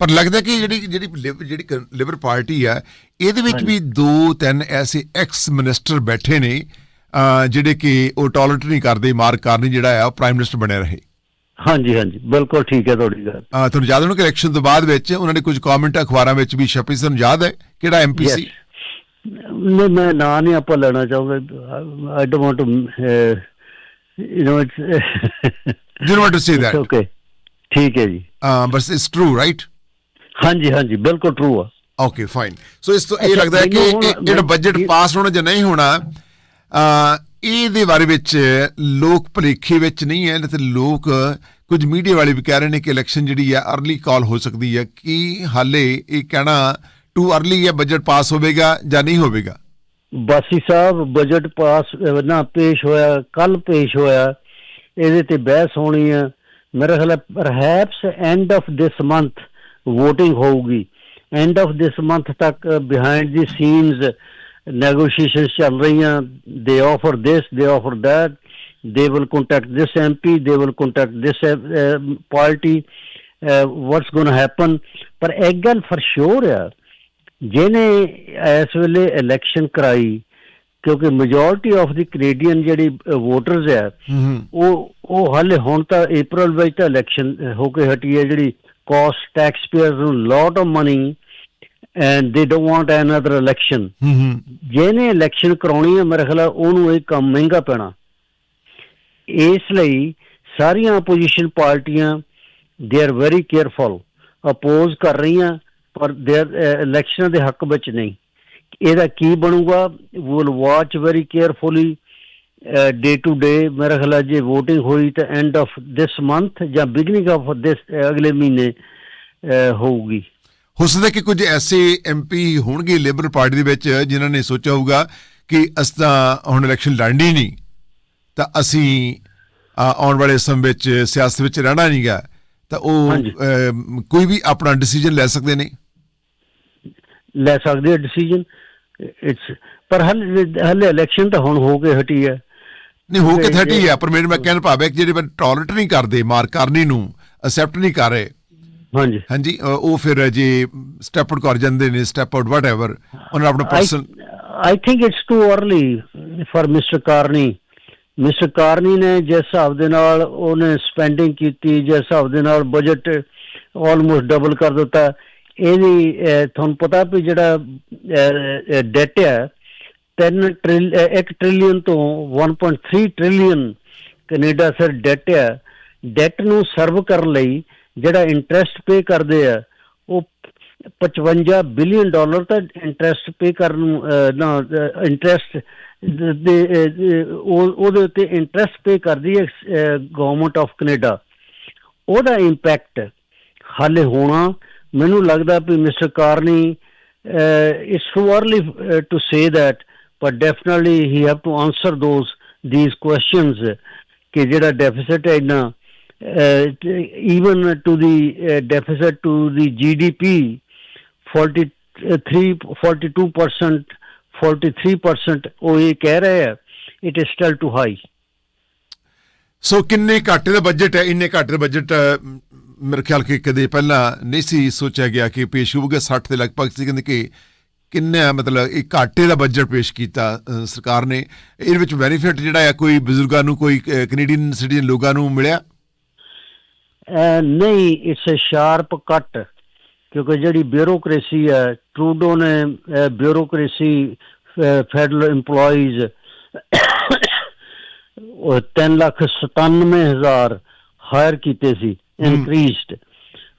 ਪਰ ਲੱਗਦਾ ਕਿ ਜਿਹੜੀ ਜਿਹੜੀ ਜਿਹੜੀ ਲਿਬਰ ਪਾਰਟੀ ਆ ਇਹਦੇ ਵਿੱਚ ਵੀ ਦੋ ਤਿੰਨ ਐਸੇ ਐਕਸ ਮਿਨਿਸਟਰ ਬੈਠੇ ਨੇ ਜਿਹੜੇ ਕਿ ਉਹ ਟੋਲਰੇਟ ਨਹੀਂ ਕਰਦੇ ਮਾਰਕ ਕਾਰਨੀ ਜਿਹੜਾ ਆ ਉਹ ਪ੍ਰਾਈਮ ਮਿਨਿਸਟਰ ਬਣਿਆ ਰਹੇ। ਹਾਂਜੀ ਹਾਂਜੀ। ਬਿਲਕੁਲ ਠੀਕ ਹੈ ਤੁਹਾਡੀ ਗੱਲ। ਅਹ ਤੁਹਾਨੂੰ ਯਾਦ ਹੋਣਾ ਕਿ ਇਲੈਕਸ਼ਨ ਤੋਂ ਬਾਅਦ ਵਿੱਚ ਉਹਨਾਂ ਨੇ ਕੁਝ ਕਮੈਂਟ ਅਖਬਾਰਾਂ ਵਿੱਚ ਵੀ ਛਪੇ ਸੀ ਤੁਹਾਨੂੰ ਯਾਦ ਹੈ? ਕਿਹੜਾ ਐਮਪੀ ਸੀ? ਨਹੀਂ ਮੈਂ ਨਾਂ ਨਹੀਂ ਆਪਾਂ ਲੈਣਾ ਚਾਹੁੰਦਾ I don't want to you no it's you want to say that okay ਠੀਕ ਹੈ ਜੀ। ਬਸ ਇਟਸ ਟਰੂ ਰਾਈਟ ਹਾਂਜੀ ਹਾਂਜੀ ਬਿਲਕੁਲ ਟਰੂ ਆ। ਓਕੇ ਫਾਈਨ ਸੋ ਇਸ ਤੋਂ ਇਹ ਲੱਗਦਾ ਹੈ ਕਿ ਇਹ ਜਿਹੜਾ ਬਜਟ ਪਾਸ ਹੋਣਾ ਜਾਂ ਨਹੀਂ ਹੋਣਾ ਅਹ, ਇਹਦੇ ਬਾਰੇ ਵਿੱਚ ਲੋਕ ਭਲੇਖੇ ਵਿੱਚ ਨਹੀਂ ਹੈ ਤੇ ਲੋਕ ਕੁਝ ਮੀਡੀਆ ਵਾਲੇ ਵੀ ਕਹਿ ਰਹੇ ਨੇ ਕਿ ਇਲੈਕਸ਼ਨ ਜਿਹੜੀ ਹੈ ਅਰਲੀ ਕਾਲ ਹੋ ਸਕਦੀ ਹੈ ਕਿ ਹਾਲੇ ਇਹ ਕਹਿਣਾ ਟੂ ਅਰਲੀ ਹੈ ਬਜਟ ਪਾਸ ਹੋਵੇਗਾ ਜਾਂ ਨਹੀਂ ਹੋਵੇਗਾ? ਬਾਸੀ ਸਾਹਿਬ ਬਜਟ ਪਾਸ ਅਹ, ਨਾ ਪੇਸ਼ ਹੋਇਆ ਕੱਲ ਪੇਸ਼ ਹੋਇਆ ਇਹਦੇ ਤੇ ਬਹਿਸ ਹੋਣੀ ਆ। ਮੇਰੇ ਖਿਆਲ perhaps end of this month VOTING ਹੋਊਗੀ ਐਂਡ ਆਫ ਦਿਸ ਮੰਥ ਤੱਕ ਬਿਹਾਈਂਡ ਦੀ ਸੀਨਸ negotiations ਚੱਲ ਰਹੀਆਂ they offer this they offer that they will contact this MP they will contact this uh, uh, party uh, what's going to happen ਪਰ ਇੱਕ ਗੱਲ for sure ਆ ਜਿਹਨੇ ਇਸ ਵੇਲੇ ਇਲੈਕਸ਼ਨ ਕਰਾਈ ਕਿਉਂਕਿ ਮੈਜੋਰਟੀ ਆਫ ਦੀ ਕੈਨੇਡੀਅਨ ਜਿਹੜੀ ਵੋਟਰਸ ਹੈ ਹੂੰ ਉਹ ਉਹ ਹਾਲੇ ਹੁਣ ਤਾਂ April ਵਿੱਚ ਤਾਂ ਇਲੈਕਸ਼ਨ ਹੋ ਕੇ ਹਟੀ ਹੈ ਜਿਹੜੀ ਟੈਕਸ ਪੇਅਰਸ ਨੂੰ lot of money and they don't want another election ਹੂੰ ਜਿਹਨੇ ਇਲੈਕਸ਼ਨ ਕਰਾਉਣੀ ਹੈ ਮੇਰੇ ਖਿਆਲ ਉਹਨੂੰ ਇਹ ਕੰਮ ਮਹਿੰਗਾ ਪੈਣਾ। ਇਸ ਲਈ ਸਾਰੀਆਂ ਆਪੋਜੀਸ਼ਨ ਪਾਰਟੀਆਂ they are very careful oppose ਕਰ ਰਹੀਆਂ ਪਰ ਦੇ ਇਲੈਕਸ਼ਨ ਦੇ ਹੱਕ ਵਿੱਚ ਨਹੀਂ। ਇਹਦਾ ਕੀ ਬਣੂਗਾ? Will watch very carefully day to day ਮੇਰੇ ਖਿਆਲ ਨਾਲ ਜੇ VOTING ਹੋਈ ਤਾਂ ਐਂਡ ਆਫ ਦਿਸ ਮੰਥ ਜਾਂ ਬਿਗਨਿੰਗ ਆਫ ਦਿਸ ਅਗਲੇ ਮਹੀਨੇ ਹੋਊਗੀ। ਹੋ ਸਕਦਾ ਕਿ ਕੁਝ ਐਸੇ ਐਮਪੀ ਹੋਣਗੇ ਲਿਬਰਲ ਪਾਰਟੀ ਦੇ ਵਿੱਚ ਜਿਨ੍ਹਾਂ ਨੇ ਸੋਚਿਆ ਹੋਊਗਾ ਕਿ ਅਸੀਂ ਤਾਂ ਹੁਣ ਇਲੈਕਸ਼ਨ ਲੜਨੀ ਨਹੀਂ ਤਾਂ ਅਸੀਂ ਆਉਣ ਵਾਲੇ ਸਮੇਂ ਵਿੱਚ ਸਿਆਸਤ ਵਿੱਚ ਰਹਿਣਾ ਨਹੀਂਗਾ ਤਾਂ ਉਹ ਕੋਈ ਵੀ ਆਪਣਾ ਡਿਸੀਜਨ ਲੈ ਸਕਦੇ ਨੇ? ਲੈ ਸਕਦੇ ਆ ਡਿਸੀਜਨ ਇਟਸ ਪਰ ਹਲੇ ਹਲੇ ਇਲੈਕਸ਼ਨ ਤਾਂ ਹੁਣ ਹੋ ਕੇ ਹਟੀ ਹੈ ਨਹੀਂ ਹੋ ਕੇ 30 ਆ ਪਰ ਮੇਰੇ ਮੈਂ ਕਹਿਣ ਭਾਵੇਂ ਜਿਹੜੇ ਟੋਲਰੇਟ ਨਹੀਂ ਕਰਦੇ ਮਾਰ ਕਰਨੀ ਨੂੰ ਅਸੈਪਟ ਨਹੀਂ ਕਰ ਰਹੇ। ਹਾਂਜੀ। ਹਾਂਜੀ ਉਹ ਫਿਰ ਜੇ ਸਟੈਪ ਆਊਟ ਕਰ ਜਾਂਦੇ ਨੇ ਸਟੈਪ ਆਊਟ ਵਾਟ ਐਵਰ ਉਹਨਾਂ ਆਪਣਾ person I think it's too early for mister Carney mister Carney ਨੇ ਜਿਸ ਹਿਸਾਬ ਦੇ ਨਾਲ ਉਹਨੇ ਸਪੈਂਡਿੰਗ ਕੀਤੀ ਜਿਸ ਹਿਸਾਬ ਦੇ ਨਾਲ ਬਜਟ ਆਲਮੋਸਟ ਡਬਲ ਕਰ ਦਿੱਤਾ ਇਹਦੀ ਤੁਹਾਨੂੰ ਪਤਾ ਵੀ ਜਿਹੜਾ ਡੈਟ ਹੈ 3 ਟ੍ਰਿਲ 1 ਟ੍ਰਿਲੀਅਨ ਤੋਂ 1.3 ਟ੍ਰਿਲੀਅਨ ਕੈਨੇਡਾ ਸਰ ਡੈਟ ਹੈ ਡੈਟ ਨੂੰ ਸਰਵ ਕਰਨ ਲਈ ਜਿਹੜਾ ਇੰਟਰਸਟ ਪੇ ਕਰਦੇ ਆ, ਉਹ 55 ਬਿਲੀਅਨ ਡਾਲਰ ਦਾ ਇੰਟਰਸਟ ਪੇ ਕਰਨ ਨਾ ਇੰਟਰਸਟ ਦੇ ਉਹਦੇ ਉੱਤੇ ਇੰਟਰਸਟ ਪੇ ਕਰਦੀ ਹੈ ਗਵਰਨਮੈਂਟ ਆਫ ਕੈਨੇਡਾ। ਉਹਦਾ ਇੰਪੈਕਟ ਹਾਲੇ ਹੋਣਾ, ਮੈਨੂੰ ਲੱਗਦਾ ਵੀ mister Carney it's too early to say that but definitely he have to answer those these questions ਕਿ ਜਿਹੜਾ ਡੈਫਿਸਿਟ ਹੈ ਇੰਨਾ even to the uh, deficit to the GDP 43 42% 43% ਉਹ ਇਹ ਕਹਿ ਰਹੇ ਹੈ it is still too high ਸੋ ਕਿੰਨੇ ਘਾਟੇ ਦਾ ਬਜਟ ਹੈ ਇੰਨੇ ਘਾਟੇ ਦਾ ਬਜਟ ਮੇਰੇ ਖਿਆਲ ਕਿ ਕਦੇ ਪਹਿਲਾਂ ਨਹੀਂ ਸੀ ਸੋਚਿਆ ਗਿਆ ਕਿ ਪੇਸ਼ ਹੋਊਗਾ 60 ਦੇ ਲਗਭਗ ਸੀ ਕਹਿੰਦੇ ਕਿ ਕਿੰਨਾ ਮਤਲਬ ਇਹ ਘਾਟੇ ਦਾ ਬਜਟ ਪੇਸ਼ ਕੀਤਾ ਸਰਕਾਰ ਨੇ। ਇਹਦੇ ਵਿੱਚ ਬੈਨੀਫਿਟ ਜਿਹੜਾ ਹੈ ਕੋਈ ਬਜ਼ੁਰਗਾਂ ਨੂੰ ਕੋਈ ਕੈਨੇਡੀਅਨ ਸਿਟੀਜ਼ਨ ਲੋਕਾਂ ਨੂੰ ਮਿਲਿਆ? ਨਹੀਂ ਇਟਸ ਅ ਸ਼ਾਰਪ ਕੱਟ ਕਿਉਂਕਿ ਜਿਹੜੀ ਬਿਊਰੋਕ੍ਰੇਸੀ ਹੈ ਟਰੂਡੋ ਨੇ ਬਿਊਰੋਕ੍ਰੇਸੀ ਫੈਡਰਲ EMPLOYEES ਉਹ 3 ਲੱਖ 97 ਹਜ਼ਾਰ ਹਾਇਰ ਕੀਤੇ ਸੀ ਇਨਕਰੀਜ਼ਡ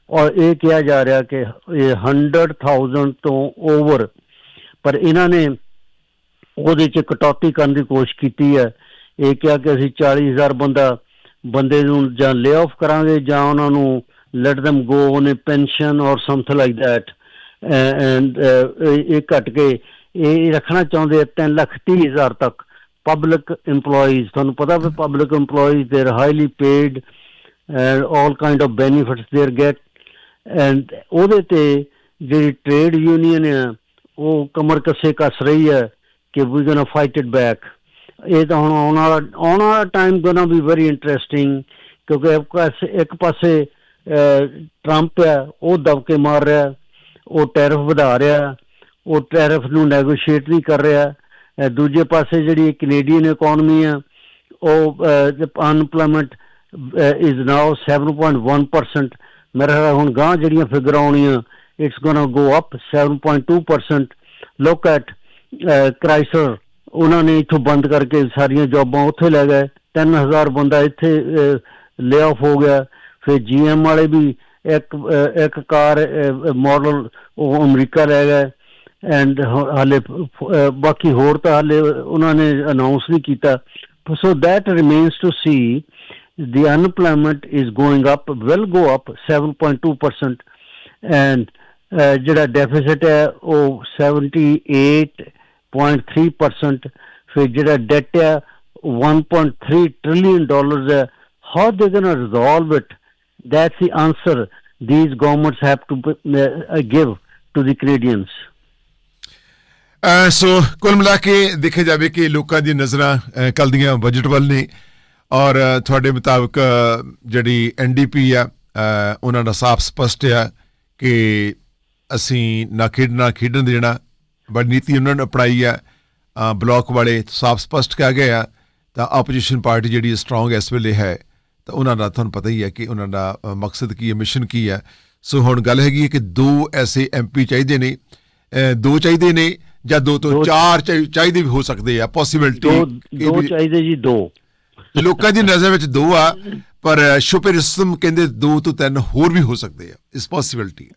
ਔਰ ਇਹ ਕਿਹਾ ਜਾ ਰਿਹਾ ਕਿ ਇਹ 100000 ਤੋਂ ਓਵਰ ਪਰ ਇਹਨਾਂ ਨੇ ਉਹਦੇ ਚ ਕਟੌਤੀ ਕਰਨ ਦੀ ਕੋਸ਼ਿਸ਼ ਕੀਤੀ ਹੈ। ਇਹ ਕਿਹਾ ਕਿ ਅਸੀਂ 40000 ਬੰਦਾ, ਬੰਦੇ ਨੂੰ ਜਾਂ ਲੇ ਆਫ ਕਰਾਂਗੇ ਜਾਂ ਉਹਨਾਂ ਨੂੰ let them go on a pension or something like that and ਇਹ ਘਟ ਕੇ ਇਹ ਰੱਖਣਾ ਚਾਹੁੰਦੇ ਆ 3 ਲੱਖ 30 ਹਜ਼ਾਰ ਤੱਕ ਪਬਲਿਕ EMPLOYEES ਤੁਹਾਨੂੰ ਪਤਾ ਵੀ public EMPLOYEES they are highly paid and all kind of benefits they get and ਉਹਦੇ ਤੇ ਜਿਹੜੀ ਟ੍ਰੇਡ ਯੂਨੀਅਨ ਹੈ ਉਹ ਕਮਰ ਕੱਸੇ ਕੱਸ ਰਹੀ ਹੈ ਕਿ we gonna fight it back ਇਹ ਤਾਂ ਹੁਣ ਆਉਣ ਵਾਲਾ ਆਉਣ ਵਾਲਾ time gonna be very interesting ਕਿਉਂਕਿ ਇੱਕ ਪਾਸੇ ਟਰੰਪ ਹੈ, ਉਹ ਦਬ ਕੇ ਮਾਰ ਰਿਹਾ, ਉਹ ਟੈਰਿਫ ਵਧਾ ਰਿਹਾ, ਉਹ ਟੈਰਿਫ ਨੂੰ ਨੈਗੋਸ਼ੀਏਟ ਨਹੀਂ ਕਰ ਰਿਹਾ। ਦੂਜੇ ਪਾਸੇ ਜਿਹੜੀ ਕੈਨੇਡੀਅਨ ਇਕਨੋਮੀ ਆ ਉਹ ਅਨਪਲੋਇਮੈਂਟ ਇਜ਼ ਨਾਓ 7.1% ਮੇਰੇ ਖਿਆਲ ਹੁਣ ਗਾਂ ਜਿਹੜੀਆਂ ਫਿਗਰ ਆਉਣੀਆਂ it's gonna go up 7.2% look at Chrysler ਉਹਨਾਂ ਨੇ ਇੱਥੋਂ ਬੰਦ ਕਰਕੇ ਸਾਰੀਆਂ ਜੌਬਾਂ ਉੱਥੇ ਲੈ ਗਏ 3000 ਬੰਦਾ ਇੱਥੇ ਲੇ ਆਫ ਹੋ ਗਿਆ ਫਿਰ ਜੀਐਮ ਵਾਲੇ ਵੀ ਇੱਕ ਅਹ, ਇੱਕ ਕਾਰ ਮਾਡਲ ਉਹ ਅਮਰੀਕਾ ਲੈ ਗਏ ਐਂਡ ਹਾਲੇ ਅਹ, ਬਾਕੀ ਹੋਰ ਤਾਂ ਹਾਲੇ ਉਹਨਾਂ ਨੇ ਅਨਾਉਂਸ ਨਹੀਂ ਕੀਤਾ so that remains to see the unemployment is going up will go up 7.2% and uh, ਜਿਹੜਾ ਡੈਫਿਸਿਟ ਹੈ ਉਹ 78.3% ਫਿਰ ਜਿਹੜਾ ਡੈਟ ਹੈ 1.3 ਟ੍ਰਿਲੀਅਨ ਡਾਲਰਸ ਹੈ how they're going to resolve it that's the answer these governments have to uh, give to the canadians so ਕੁੱਲ ਮਿਲਾ ਕੇ ਦੇਖਿਆ ਜਾਵੇ ਕਿ ਲੋਕਾਂ ਦੀ ਨਜ਼ਰਾਂ ਕੱਲ ਦੀਆਂ ਬਜਟ ਵੱਲ ਨੇ ਔਰ ਤੁਹਾਡੇ ਮੁਤਾਬਕ ਜਿਹੜੀ ਐਨਡੀਪੀ ਆ ਉਹਨਾਂ ਦਾ ਸਾਫ਼ ਸਪਸ਼ਟ ਆ ਕਿ ਅਸੀਂ ਨਾ ਖੇਡਣਾ ਖੇਡਣ ਦੇਣਾ ਬੜੀ ਨੀਤੀ ਉਹਨਾਂ ਨੇ ਅਪਣਾਈ ਆ। ਬਲਾਕ ਵਾਲੇ ਸਾਫ਼ ਸਪਸ਼ਟ ਕਿਹਾ ਗਿਆ ਆ ਤਾਂ ਆਪੋਜੀਸ਼ਨ ਪਾਰਟੀ ਜਿਹੜੀ ਸਟਰੋਂਗ ਇਸ ਵੇਲੇ ਹੈ ਤਾਂ ਉਹਨਾਂ ਦਾ ਤੁਹਾਨੂੰ ਪਤਾ ਹੀ ਹੈ ਕਿ ਉਹਨਾਂ ਦਾ ਮਕਸਦ ਕੀ ਹੈ ਮਿਸ਼ਨ ਕੀ ਹੈ ਸੋ ਹੁਣ ਗੱਲ ਹੈਗੀ ਹੈ ਕਿ ਦੋ ਐਸੇ ਐਮਪੀ ਚਾਹੀਦੇ ਨੇ ਦੋ ਚਾਹੀਦੇ ਨੇ ਜਾਂ ਦੋ ਤੋਂ ਚਾਰ ਚਾਹੀ- ਚਾਹੀਦੇ ਵੀ ਹੋ ਸਕਦੇ ਆ ਪੋਸਿਬਿਲਿਟੀ ਦੋ ਚਾਹੀਦੇ ਜੀ ਦੋ। ਲੋਕਾਂ ਦੀ ਨਜ਼ਰ ਵਿੱਚ ਦੋ ਆ ਪਰ ਸ਼ੁਪੇ ਰਸਮ ਕਹਿੰਦੇ ਦੋ ਤੋਂ ਤਿੰਨ ਹੋਰ ਵੀ ਹੋ ਸਕਦੇ ਆ ਇਸ ਪੋਸਿਬਿਲਿਟੀ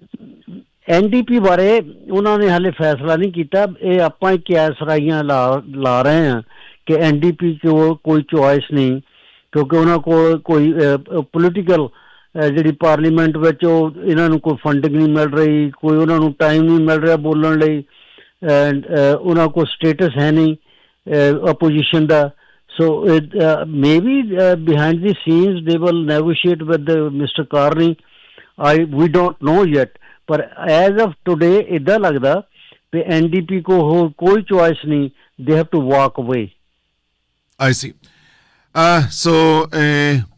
ਐਨਡੀਪੀ ਬਾਰੇ ਉਹਨਾਂ ਨੇ ਹਾਲੇ ਫੈਸਲਾ ਨਹੀਂ ਕੀਤਾ ਇਹ ਆਪਾਂ ਹੀ ਕਿਆਸ ਰਾਈਆਂ ਲਾ ਲਾ ਰਹੇ ਹਾਂ ਕਿ ਐਨਡੀਪੀ ਕੋ ਕੋਈ ਚੁਆਇਸ ਨਹੀਂ ਕਿਉਂਕਿ ਉਹਨਾਂ ਕੋਲ ਕੋਈ ਪੋਲੀਟੀਕਲ ਜਿਹੜੀ ਪਾਰਲੀਮੈਂਟ ਵਿੱਚ ਉਹ ਇਹਨਾਂ ਨੂੰ ਕੋਈ ਫੰਡਿੰਗ ਨਹੀਂ ਮਿਲ ਰਹੀ ਕੋਈ ਉਹਨਾਂ ਨੂੰ ਟਾਈਮ ਨਹੀਂ ਮਿਲ ਰਿਹਾ ਬੋਲਣ ਲਈ ਉਹਨਾਂ ਕੋਲ ਸਟੇਟਸ ਹੈ ਨਹੀਂ ਆਪੋਜੀਸ਼ਨ ਦਾ so it, uh, maybe uh, behind the scenes they will negotiate with the Mr. Carney. I we don't know yet. ਪਰ as of today ਇਦਾਂ ਲੱਗਦਾ ਕਿ ਐਨਡੀਪੀ ਕੋ ਹੋਰ ਕੋਈ ਚੁਆਇਸ ਨਹੀਂ ਦੇ ਹੈਵ ਟੂ ਵਾਕ ਅਵੇ ਆਈ ਸੀ ਸੋ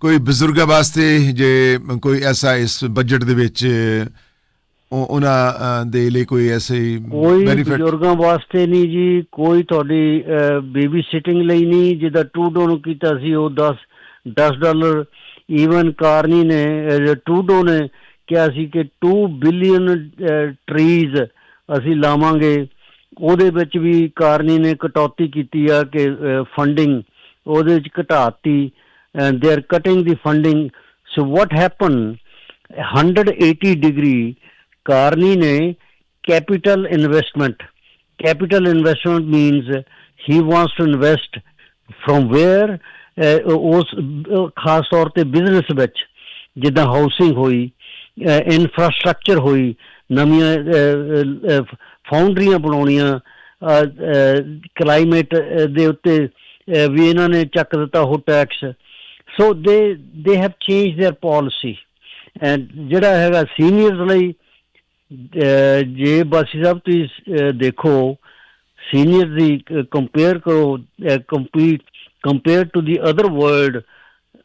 ਕੋਈ ਬਜ਼ੁਰਗਾਂ ਵਾਸਤੇ ਜੇ ਕੋਈ ਐਸਾ ਇਸ ਬਜਟ ਦੇ ਵਿੱਚ ਉਹ- ਉਹਨਾਂ ਦੇ ਲਈ ਕੋਈ ਐਸੇ ਕੋਈ? ਬਜ਼ੁਰਗਾਂ ਵਾਸਤੇ ਨਹੀਂ ਜੀ ਕੋਈ ਤੁਹਾਡੀ ਬੇਬੀ ਸਿਟਿੰਗ ਲਈ ਨਹੀਂ ਜਿਹਦਾ ਟੂਡੋ ਨੂੰ ਕੀਤਾ ਸੀ ਉਹ 10 10 ਡਾਲਰ ਈਵਨ ਕਾਰਨੀ ਨੇ ਟੂਡੋ ਨੇ ਕਿਹਾ ਸੀ ਕਿ 2 ਬਿਲੀਅਨ ਟਰੀਜ਼ ਅਸੀਂ ਲਾਵਾਂਗੇ। ਉਹਦੇ ਵਿੱਚ ਵੀ ਕਾਰਨੀ ਨੇ ਕਟੌਤੀ ਕੀਤੀ ਆ ਕਿ ਫੰਡਿੰਗ ਉਹਦੇ ਵਿੱਚ ਘਟਾਤੀ। And they are cutting the funding so what happen 180 degree Carney ਨੇ capital investment capital investment means he wants to invest from where ਉਸ ਖਾਸ ਤੌਰ ਤੇ ਬਿਜ਼ਨਸ ਵਿੱਚ, ਜਿੱਦਾਂ ਹਾਊਸਿੰਗ ਹੋਈ। ਇਨਫਰਾਸਟ੍ਰਕਚਰ ਹੋਈ ਨਵੀਆਂ ਫਾਊਂਡਰੀਆਂ ਬਣਾਉਣੀਆਂ ਕਲਾਈਮੇਟ ਦੇ ਉੱਤੇ ਅਹ, ਵੀ ਇਹਨਾਂ ਨੇ ਚੱਕ ਦਿੱਤਾ ਉਹ tax so they they have change their policy and ਜਿਹੜਾ ਹੈਗਾ ਸੀਨੀਅਰਸ ਲਈ ਅਹ ਜੇ ਬਾਸੀ ਸਾਹਿਬ ਤੁਸੀਂ ਅਹ ਦੇਖੋ ਸੀਨੀਅਰ ਦੀ ਕੰਪੇਅਰ ਕਰੋ compete compare to the other world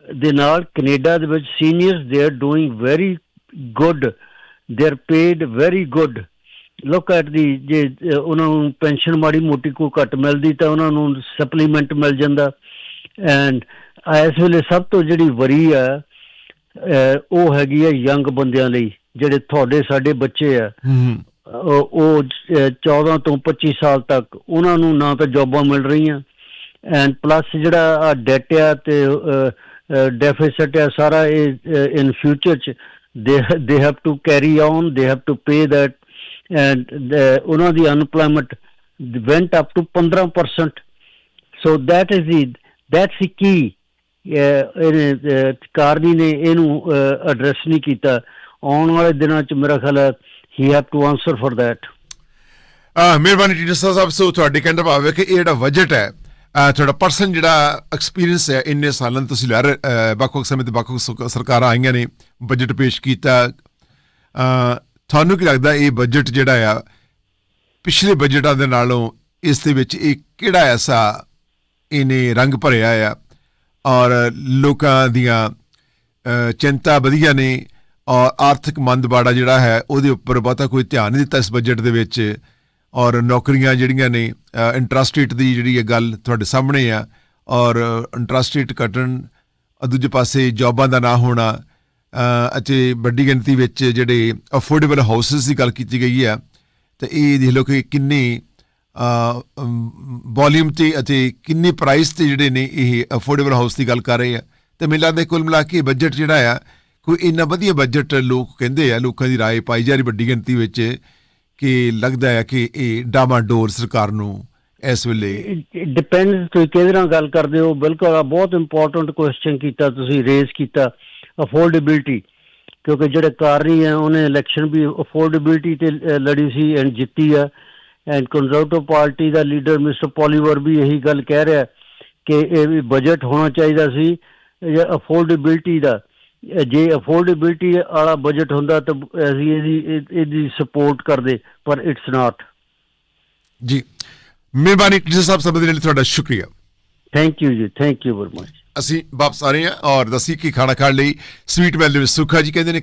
ਦੇ ਨਾਲ ਕੈਨੇਡਾ ਦੇ ਵਿੱਚ seniors they are doing very good they are paid very good look at the ਜੇ ਉਹਨਾਂ ਨੂੰ ਪੈਨਸ਼ਨ ਮਾੜੀ ਮੋਟੀ ਕੋ ਘੱਟ ਮਿਲਦੀ ਤਾਂ ਉਹਨਾਂ ਨੂੰ ਸਪਲੀਮੈਂਟ ਮਿਲ ਜਾਂਦਾ। ਐਂਡ ਇਸ ਵੇਲੇ ਸਭ ਤੋਂ ਜਿਹੜੀ ਵਰੀ ਆ ਉਹ ਹੈਗੀ ਆ ਯੰਗ ਬੰਦਿਆਂ ਲਈ ਜਿਹੜੇ ਤੁਹਾਡੇ ਸਾਡੇ ਬੱਚੇ ਆ। ਉਹ ਉਹ, ਅਹ, 14 ਤੋਂ 25 ਸਾਲ ਤੱਕ ਉਹਨਾਂ ਨੂੰ ਨਾ ਤਾਂ ਜੌਬਾਂ ਮਿਲ ਰਹੀਆਂ। ਐਂਡ ਪਲੱਸ ਜਿਹੜਾ ਡੈਟ ਆ ਤੇ ਡੈਫਿਸਿਟ ਆ ਸਾਰਾ ਇਹ ਇਨ ਫਿਊਚਰ ਚ they they have to carry on they have to pay that and ਉਹਨਾਂ ਦੀ unemployment went up to 15% so that is the that's the key. Carney ਨੇ ਇਹਨੂੰ ਐਡਰੈਸ ਨਹੀਂ ਕੀਤਾ। ਆਉਣ ਵਾਲੇ ਦਿਨਾਂ ਚ ਮੇਰਾ ਖਿਆਲ ਹੈ he have to answer for that uh, ਮਿਹਰਬਾਨੀ ਟੀਚਰ ਸਾਹਿਬ ਸੋ ਤੁਹਾਡੇ ਕਹਿੰਦਾ ਭਾਵ ਹੈ ਕਿ ਇਹ ਜਿਹੜਾ ਬਜਟ ਹੈ ਤੁਹਾਡਾ ਪਰਸਨ ਜਿਹੜਾ ਐਕਸਪੀਰੀਅੰਸ ਹੈ, ਇੰਨੇ ਸਾਲਾਂ ਤੋਂ ਤੁਸੀਂ ਲੈ ਰਹੇ ਵੱਖ-ਵੱਖ ਸਮੇਂ ਤੇ ਵੱਖ-ਵੱਖ ਸਰਕਾਰਾਂ ਆਈਆਂ ਨੇ ਬਜਟ ਪੇਸ਼ ਕੀਤਾ। ਤੁਹਾਨੂੰ ਕੀ ਲੱਗਦਾ ਇਹ ਬਜਟ ਜਿਹੜਾ ਆ, ਪਿਛਲੇ ਬਜਟਾਂ ਦੇ ਨਾਲੋਂ ਇਸ ਦੇ ਵਿੱਚ ਇਹ ਕਿਹੜਾ ਐਸਾ ਇਹਨੇ ਰੰਗ ਭਰਿਆ ਆ? ਔਰ ਲੋਕਾਂ ਦੀਆਂ ਚਿੰਤਾ ਵਧੀਆ ਨੇ, ਔਰ ਆਰਥਿਕ ਮੰਦਬਾੜਾ ਜਿਹੜਾ ਹੈ, ਉਹਦੇ ਉੱਪਰ ਬਹੁਤਾ ਕੋਈ ਧਿਆਨ ਨਹੀਂ ਦਿੱਤਾ ਇਸ ਬਜਟ ਦੇ ਵਿੱਚ। ਔਰ ਨੌਕਰੀਆਂ ਜਿਹੜੀਆਂ ਨੇ ਇੰਟਰਸਟ ਰੇਟ ਦੀ ਜਿਹੜੀ ਇਹ ਗੱਲ ਤੁਹਾਡੇ ਸਾਹਮਣੇ ਆ ਔਰ ਇੰਟਰਸਟ ਰੇਟ ਘਟਣ ਅ ਦੂਜੇ ਪਾਸੇ ਜੌਬਾਂ ਦਾ ਨਾ ਹੋਣਾ ਅ, ਅਤੇ ਵੱਡੀ ਗਿਣਤੀ ਵਿੱਚ ਜਿਹੜੇ ਅਫੋਰਡੇਬਲ ਹਾਊਸਸ ਦੀ ਗੱਲ ਕੀਤੀ ਗਈ ਹੈ ਤੇ ਇਹ ਦੇਖ ਲਓ ਕਿ ਕਿੰਨੇ ਵੋਲਿਊਮ ਤੇ ਅਤੇ ਕਿੰਨੇ ਪ੍ਰਾਈਸ ਤੇ ਜਿਹੜੇ ਨੇ ਇਹ ਅਫੋਰਡੇਬਲ ਹਾਊਸ ਦੀ ਗੱਲ ਕਰ ਰਹੇ ਆ ਤੇ ਮੈਨੂੰ ਲੱਗਦਾ ਕੁੱਲ ਮਿਲਾ ਕੇ ਬਜਟ ਜਿਹੜਾ ਆ ਕੋਈ ਇੰਨਾ ਵਧੀਆ ਬਜਟ ਲੋਕ ਕਹਿੰਦੇ ਆ ਲੋਕਾਂ ਦੀ رائے ਪਾਈ ਜਾ ਰਹੀ ਵੱਡੀ ਗਿਣਤੀ ਵਿੱਚ ਕਿ ਲੱਗਦਾ ਹੈ ਕਿ ਇਹ ਡਾਮਾਡੋਰ ਸਰਕਾਰ ਨੂੰ ਇਸ ਵੇਲੇ ਡਿਪੈਂਡਸ ਤੁਸੀਂ ਕਿਹਦੇ ਨਾਲ ਗੱਲ ਕਰਦੇ ਹੋ। ਬਿਲਕੁਲ ਬਹੁਤ ਇੰਪੋਰਟੈਂਟ ਕੁਐਸਚਨ ਕੀਤਾ ਤੁਸੀਂ ਰੇਜ਼ ਕੀਤਾ। ਅਫੋਰਡੇਬਿਲਟੀ ਕਿਉਂਕਿ ਜਿਹੜੇ ਕਾਰਨੀ ਹੈ ਉਹਨੇ ਇਲੈਕਸ਼ਨ ਵੀ ਅਫੋਰਡੇਬਿਲਟੀ ਤੇ ਲੜੀ ਸੀ ਐਂਡ ਜਿੱਤੀ ਆ। ਐਂਡ ਕੰਜ਼ਰਵੇਟਿਵ ਪਾਰਟੀ ਦਾ ਲੀਡਰ ਮਿਸਟਰ ਪੋਲੀਵਰ ਵੀ ਇਹੀ ਗੱਲ ਕਹਿ ਰਿਹਾ ਕਿ ਇਹ ਵੀ ਬਜਟ ਹੋਣਾ ਚਾਹੀਦਾ ਸੀ ਅਫੋਰਡੇਬਿਲਟੀ ਦਾ। ਜੇ ਅਫੋਰਡੇਬਿਲਟੀ ਵਾਲਾ ਬਜਟ ਹੁੰਦਾ ਤਾਂ ਅਸੀਂ ਇਹਦੀ ਇਹ- ਇਹਦੀ ਸਪੋਰਟ ਕਰਦੇ ਪਰ ਇਟਸ ਨਾਟ ਜੀ। ਮਿਹਰਬਾਨੀ ਟੀਚਰ ਸਾਹਿਬ ਸਮਝ ਦੇ ਲਈ ਤੁਹਾਡਾ ਸ਼ੁਕਰੀਆ। ਥੈਂਕ ਯੂ ਜੀ ਥੈਂਕ ਯੂ ਵੈਰੀ ਮਚ ਅਸੀਂ ਵਾਪਸ ਆ ਰਹੇ ਹਾਂ ਔਰ ਦਸੀ ਕੀ ਖਾਣਾ ਖਾਣ ਲਈ ਸਵੀਟ ਵੈਲੀ ਵਿੱਚ ਸੁਖਾ ਜੀ ਕਹਿੰਦੇ ਨੇ